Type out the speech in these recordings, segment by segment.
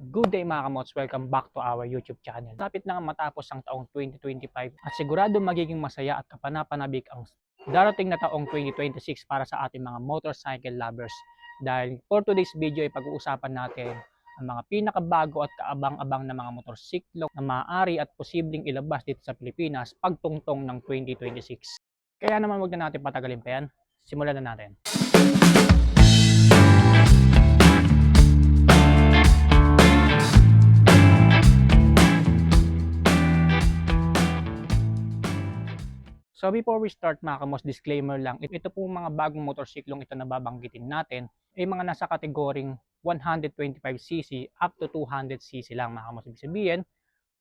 Good day mga kamots, welcome back to our YouTube channel. Lapit na matapos ang taong 2025 at sigurado magiging masaya at kapanapanabik ang darating na taong 2026 para sa ating mga motorcycle lovers. Dahil for today's video ay pag-uusapan natin ang mga pinakabago at kaabang-abang na mga motorsiklo na maaari at posibleng ilabas dito sa Pilipinas pagtungtong ng 2026. Kaya naman wag na natin patagalin pa yan, simulan na natin. So before we start mga kamos, disclaimer lang, ito po mga bagong motorsiklong ito na babanggitin natin ay mga nasa kategoring 125cc up to 200cc lang mga kamos. Ibig sabihin,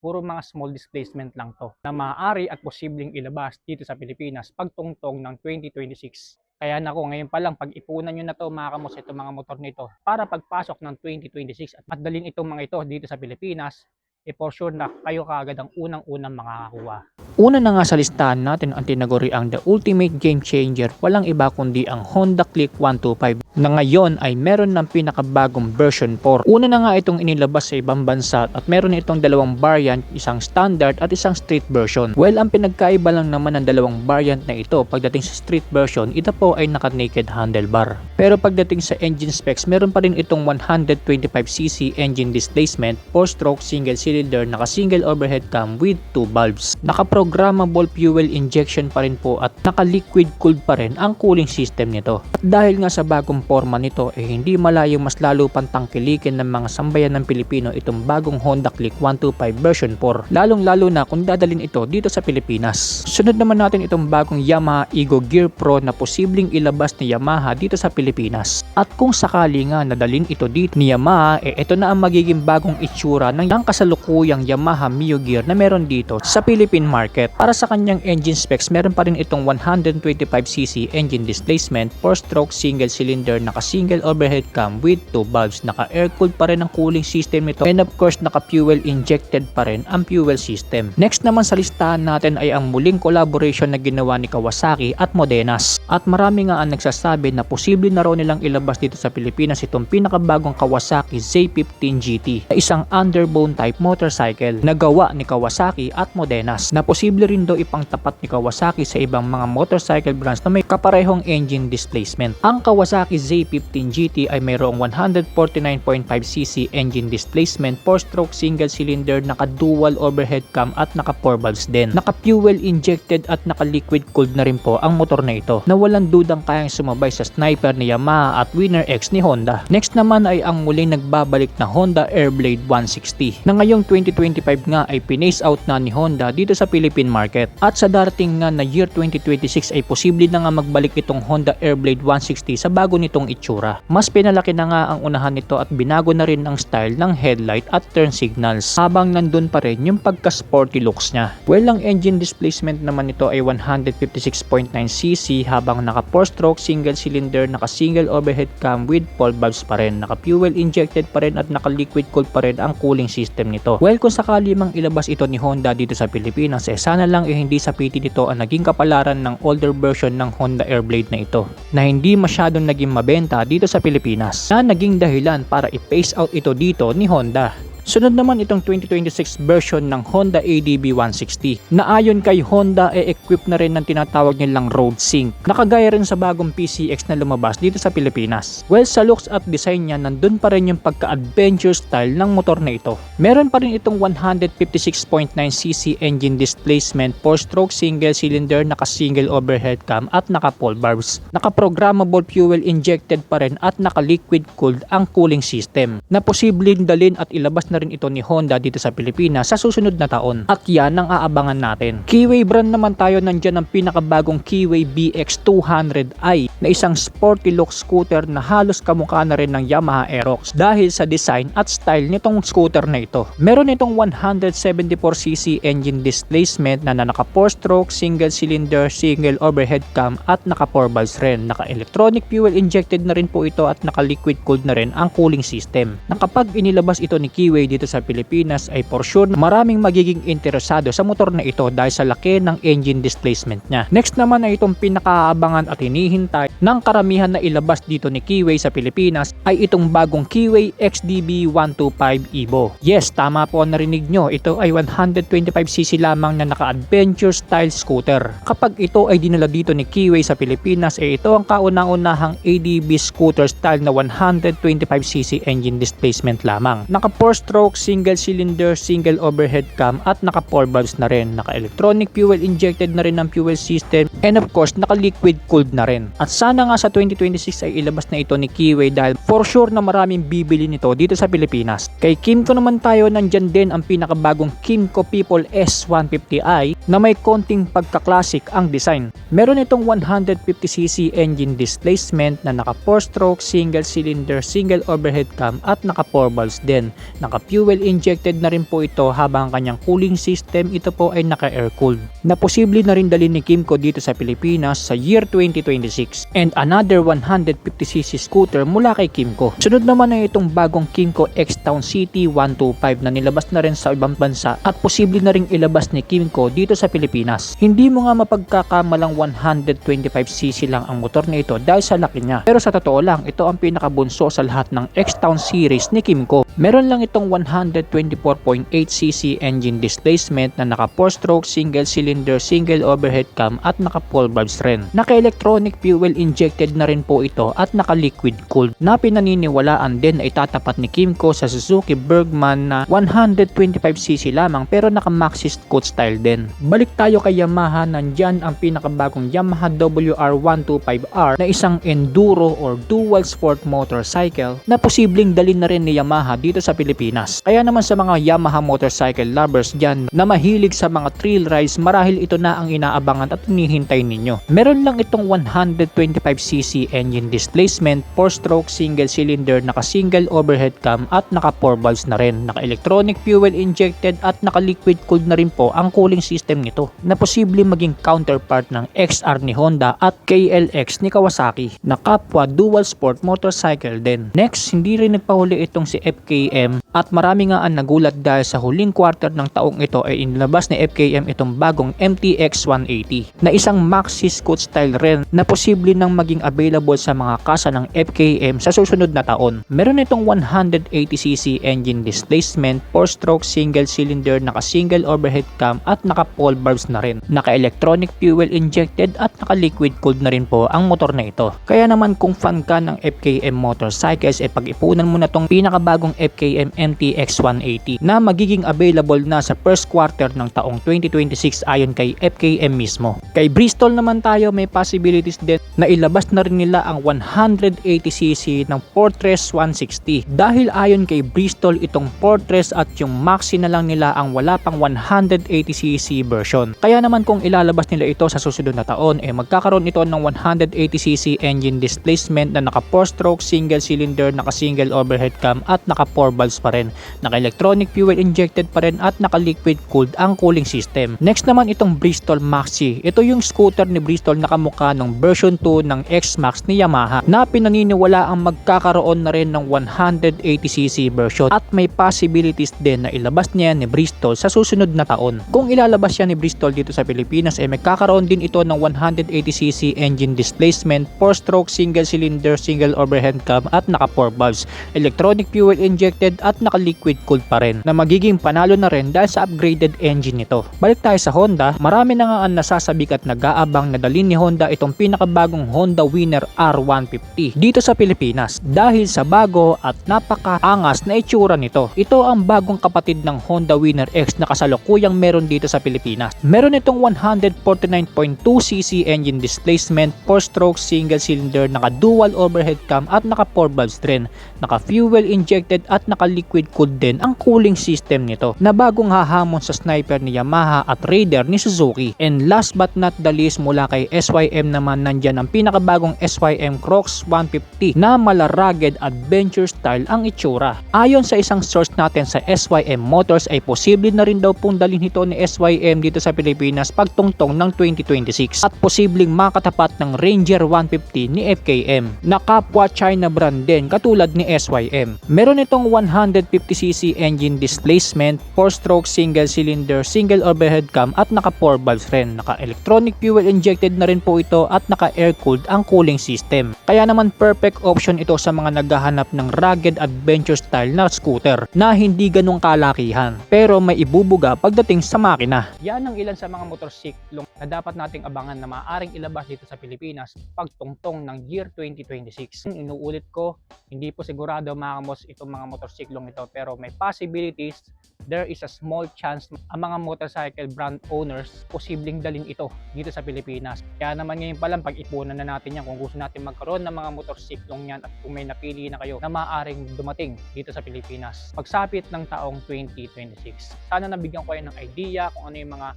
puro mga small displacement lang to na maaari at posibleng ilabas dito sa Pilipinas pagtungtong ng 2026. Kaya nako ngayon pa lang pag-ipunan nyo na to mga kamos itong mga motor nito para pagpasok ng 2026 at madalin itong mga ito dito sa Pilipinas, e for sure na kayo kaagad ang unang-unang makakakuha. Una na nga sa listahan natin ang tinaguriang the ultimate game changer, walang iba kundi ang Honda Click 125 na ngayon ay meron ng pinakabagong version 4. Una na nga itong inilabas sa ibang bansa at meron itong dalawang variant, isang standard at isang street version. Well, ang pinagkaiba lang naman ng dalawang variant na ito pagdating sa street version, ito po ay naka-naked handlebar. Pero pagdating sa engine specs, meron pa rin itong 125cc engine displacement, 4-stroke single cylinder, naka-single overhead cam with 2 valves. Naka-programmable fuel injection pa rin po at naka-liquid cooled pa rin ang cooling system nito. At dahil nga sa bagong forma nito eh hindi malayo mas lalo pang tangkilikin ng mga sambayan ng Pilipino itong bagong Honda Click 125 version 4 lalong lalo na kung dadalhin ito dito sa Pilipinas. Sunod naman natin itong bagong Yamaha Ego Gear Pro na posibleng ilabas ni Yamaha dito sa Pilipinas. At kung sakali nga nadalhin ito dito ni Yamaha eh ito na ang magiging bagong itsura ng ang kasalukuyang Yamaha Mio Gear na meron dito sa Philippine market. Para sa kanyang engine specs meron pa rin itong 125cc engine displacement 4-stroke single cylinder naka single overhead cam with 2 valves. Naka air cooled pa rin ang cooling system nito. And of course naka fuel injected pa rin ang fuel system. Next naman sa listahan natin ay ang muling collaboration na ginawa ni Kawasaki at Modenas. At marami nga ang nagsasabi na posible na raw nilang ilabas dito sa Pilipinas itong pinakabagong Kawasaki Z15 GT na isang underbone type motorcycle na gawa ni Kawasaki at Modenas na posible rin daw ipangtapat ni Kawasaki sa ibang mga motorcycle brands na may kaparehong engine displacement ang Kawasaki Z15 GT ay mayroong 149.5cc engine displacement, 4-stroke single cylinder, naka-dual overhead cam at naka-4 valves din. Naka-fuel injected at naka-liquid cooled na rin po ang motor na ito na walang dudang kayang sumabay sa Sniper ni Yamaha at Winner X ni Honda. Next naman ay ang muling nagbabalik na Honda Airblade 160 na ngayong 2025 nga ay pinace out na ni Honda dito sa Philippine market. At sa darating nga na year 2026 ay posible na nga magbalik itong Honda Airblade 160 sa bago nitong itsura. Mas pinalaki na nga ang unahan nito at binago na rin ang style ng headlight at turn signals habang nandun pa rin yung pagka-sporty looks niya. Well, ang engine displacement naman nito ay 156.9cc habang naka 4-stroke single cylinder, naka single overhead cam with 4 valves pa rin, naka fuel injected pa rin at naka liquid cooled pa rin ang cooling system nito. Well, kung sakali mang ilabas ito ni Honda dito sa Pilipinas, eh sana lang eh hindi sa PT nito ang naging kapalaran ng older version ng Honda Airblade na ito na hindi masyadong naging mabenta dito sa Pilipinas na naging dahilan para i-phase out ito dito ni Honda. Sunod naman itong 2026 version ng Honda ADB 160 na ayon kay Honda e equip na rin ng tinatawag nilang road sync. Nakagaya rin sa bagong PCX na lumabas dito sa Pilipinas. Well, sa looks at design niya, nandun pa rin yung pagka-adventure style ng motor na ito. Meron pa rin itong 156.9cc engine displacement, 4-stroke single cylinder, naka-single overhead cam at naka-pole barbs. Naka-programmable fuel injected pa rin at naka-liquid cooled ang cooling system na posibleng dalin at ilabas na rin ito ni Honda dito sa Pilipinas sa susunod na taon. At yan ang aabangan natin. Keyway brand naman tayo nandyan ang pinakabagong Keyway BX200i na isang sporty look scooter na halos kamukha na rin ng Yamaha Aerox dahil sa design at style nitong scooter na ito. Meron itong 174cc engine displacement na naka 4-stroke, single cylinder, single overhead cam at naka 4 valves rin. Naka electronic fuel injected na rin po ito at naka liquid cooled na rin ang cooling system. Na kapag inilabas ito ni Keyway Kiway dito sa Pilipinas ay for sure maraming magiging interesado sa motor na ito dahil sa laki ng engine displacement niya. Next naman ay itong pinakaabangan at hinihintay ng karamihan na ilabas dito ni Kiway sa Pilipinas ay itong bagong Kiway XDB 125 Evo. Yes, tama po ang narinig nyo. Ito ay 125cc lamang na naka-adventure style scooter. Kapag ito ay dinala dito ni Kiway sa Pilipinas, eh ito ang kauna-unahang ADB scooter style na 125cc engine displacement lamang. Naka 4-stroke, single cylinder, single overhead cam at naka 4 valves na rin. Naka electronic fuel injected na rin ang fuel system and of course naka liquid cooled na rin. At sana nga sa 2026 ay ilabas na ito ni Kiway dahil for sure na maraming bibili nito dito sa Pilipinas. Kay Kimco naman tayo nandyan din ang pinakabagong Kimco People S150i na may konting pagka-classic ang design. Meron itong 150cc engine displacement na naka 4-stroke, single cylinder, single overhead cam at naka 4 valves din. Naka fuel injected na rin po ito habang ang kanyang cooling system ito po ay naka air cooled. Na posible na rin dalhin ni Kimco dito sa Pilipinas sa year 2026 and another 150cc scooter mula kay Kimco. Sunod naman ay itong bagong Kimco X-Town City 125 na nilabas na rin sa ibang bansa at posible na rin ilabas ni Kimco dito sa Pilipinas. Hindi mo nga mapagkakamalang 125cc lang ang motor na ito dahil sa laki niya. Pero sa totoo lang, ito ang pinakabunso sa lahat ng X-Town series ni Kimco. Meron lang itong 124.8cc engine displacement na naka 4-stroke, single cylinder, single overhead cam at naka 4 valves rin. Naka-electronic fuel injected na rin po ito at naka-liquid cooled na pinaniniwalaan din na itatapat ni Kimco sa Suzuki Bergman na 125cc lamang pero naka Maxxis coat style din. Balik tayo kay Yamaha, nandyan ang pinakabagong Yamaha WR125R na isang enduro or dual sport motorcycle na posibleng dalhin na rin ni Yamaha dito sa Pilipinas. Kaya naman sa mga Yamaha motorcycle lovers dyan na mahilig sa mga trail rides marahil ito na ang inaabangan at hinihintay ninyo. Meron lang itong 125cc engine displacement, 4-stroke single cylinder, naka single overhead cam at naka 4 valves na rin. Naka electronic fuel injected at naka liquid cooled na rin po ang cooling system nito na posible maging counterpart ng XR ni Honda at KLX ni Kawasaki na kapwa dual sport motorcycle din. Next, hindi rin nagpahuli itong si FKM at marami nga ang nagulat dahil sa huling quarter ng taong ito ay inilabas ni FKM itong bagong MTX 180 na isang maxi scoot style rin na posible nang maging available sa mga kasa ng FKM sa susunod na taon. Meron itong 180cc engine displacement, 4-stroke single cylinder, naka single overhead cam at naka pole valves na rin. Naka electronic fuel injected at naka liquid cooled na rin po ang motor na ito. Kaya naman kung fan ka ng FKM motorcycles ay pag-ipunan mo na tong pinakabagong FKM MTX 180 na magiging available na sa first quarter ng taong 2026 ayon kay FKM mismo. Kay Bristol naman tayo may possibilities din na ilabas na rin nila ang 180cc ng Fortress 160 dahil ayon kay Bristol itong Fortress at yung Maxi na lang nila ang wala pang 180cc version. Kaya naman kung ilalabas nila ito sa susunod na taon eh magkakaroon ito ng 180cc engine displacement na naka 4 stroke single cylinder, naka single overhead cam at naka 4 valves pa rin. Naka electronic fuel injected pa rin at naka liquid cooled ang cooling system. Next naman itong Bristol Maxi. Ito yung scooter ni Bristol na kamukha ng version 2 ng X-Max ni Yamaha na pinaniniwala ang magkakaroon na rin ng 180cc version at may possibilities din na ilabas niya ni Bristol sa susunod na taon. Kung ilalabas siya ni Bristol dito sa Pilipinas ay magkakaroon din ito ng 180cc engine displacement, 4-stroke single cylinder, single overhead cam at naka 4 valves, electronic fuel injected at naka liquid cooled pa rin na magiging panalo na rin dahil sa upgraded engine nito. Balik tayo sa Honda, marami na nga ang nasasabik at nag-aabang na dalhin ni Honda itong pinakabagong Honda Winner R150 dito sa Pilipinas dahil sa bago at napakaangas na itsura nito. Ito ang bagong kapatid ng Honda Winner X na kasalukuyang meron dito sa Pilipinas. Meron itong 149.2cc engine displacement, 4-stroke single cylinder, naka dual overhead cam at naka 4 valves rin. Naka fuel injected at naka liquid cooled din ang cooling system nito na bagong hahamon sa sniper ni Yamaha at Raider ni Suzuki. And last but not the least mula kay SYM naman nandyan ang pinakabagong SYM Crocs 150 na mala rugged adventure style ang itsura. Ayon sa isang source natin sa SYM Motors ay posible na rin daw pong dalhin ito ni SYM SYM dito sa Pilipinas pagtungtong ng 2026 at posibleng makatapat ng Ranger 150 ni FKM na kapwa China brand din katulad ni SYM. Meron itong 150cc engine displacement, 4-stroke single cylinder, single overhead cam at naka 4 valves rin. Naka electronic fuel injected na rin po ito at naka air cooled ang cooling system. Kaya naman perfect option ito sa mga naghahanap ng rugged adventure style na scooter na hindi ganong kalakihan pero may ibubuga pagdating sa makina. Yan ang ilan sa mga motorsiklong na dapat nating abangan na maaaring ilabas dito sa Pilipinas pagtungtong ng year 2026. Inuulit ko, hindi po sigurado makamos itong mga motorsiklong ito pero may possibilities there is a small chance ang mga motorcycle brand owners posibleng dalhin ito dito sa Pilipinas. Kaya naman ngayon pa lang pag-ipunan na natin yan kung gusto natin magkaroon ng mga motorsiklong yan at kung may napili na kayo na maaaring dumating dito sa Pilipinas. Pagsapit ng taong 2026. Sana nabigyan ko kayo ng idea kung ano yung mga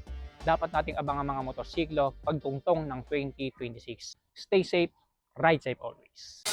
dapat nating abangan mga motorsiklo pagtungtong ng 2026. Stay safe, ride safe always.